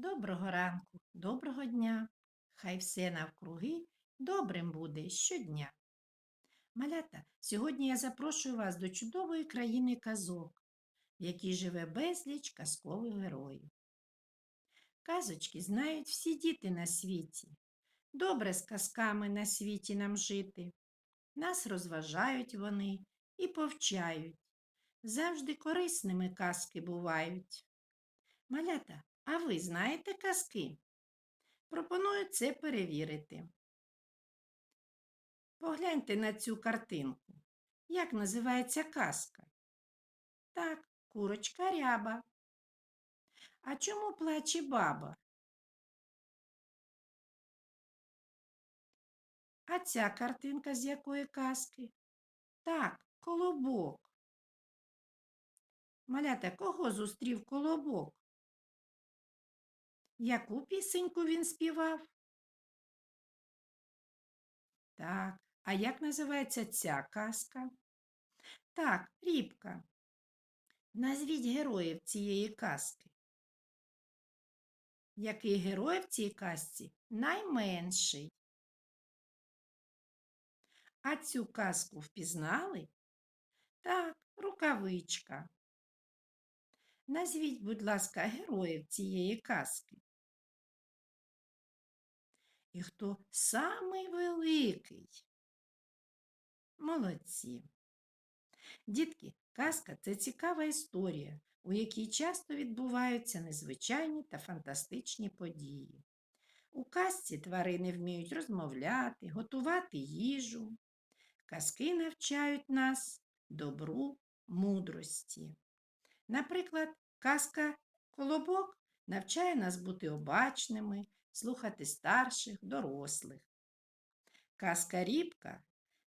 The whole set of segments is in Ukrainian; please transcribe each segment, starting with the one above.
Доброго ранку, доброго дня. Хай все навкруги добрим буде щодня. Малята, сьогодні я запрошую вас до чудової країни казок, в якій живе безліч казкових героїв. Казочки знають всі діти на світі. Добре з казками на світі нам жити. Нас розважають вони і повчають. Завжди корисними казки бувають. Малята, а ви знаєте казки? Пропоную це перевірити. Погляньте на цю картинку. Як називається казка? Так, курочка ряба. А чому плаче баба? А ця картинка з якої казки? Так, колобок. Малята, кого зустрів колобок? Яку пісеньку він співав? Так, а як називається ця казка? Так, рібка. Назвіть героїв цієї казки. Який герой в цій казці найменший? А цю казку впізнали? Так, рукавичка. Назвіть, будь ласка, героїв цієї казки. І хто самий великий? Молодці. Дітки, казка це цікава історія, у якій часто відбуваються незвичайні та фантастичні події. У казці тварини вміють розмовляти, готувати їжу. Казки навчають нас добру, мудрості. Наприклад, казка Колобок навчає нас бути обачними, слухати старших, дорослих. Казка Рібка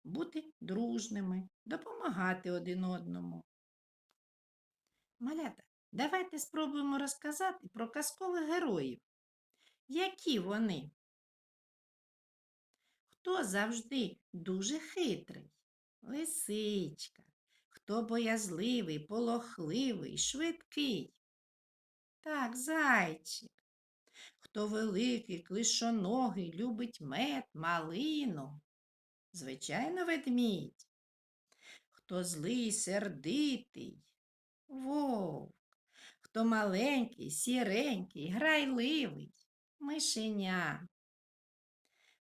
бути дружними, допомагати один одному. Малята, давайте спробуємо розказати про казкових героїв. Які вони? Хто завжди дуже хитрий? Лисичка. Хто боязливий, полохливий, швидкий? Так, зайчик. Хто великий, клишоногий, любить мед, малину? Звичайно, ведмідь. Хто злий, сердитий? Вовк. Хто маленький, сіренький, грайливий, мишеня.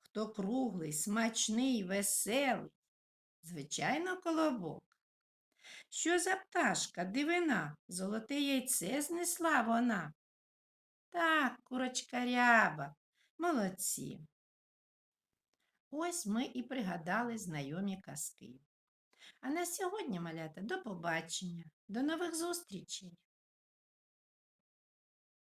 Хто круглий, смачний, веселий? Звичайно, колобок. Що за пташка, дивина, золоте яйце знесла вона? Так, курочка ряба, молодці. Ось ми і пригадали знайомі казки. А на сьогодні, малята, до побачення, до нових зустрічей!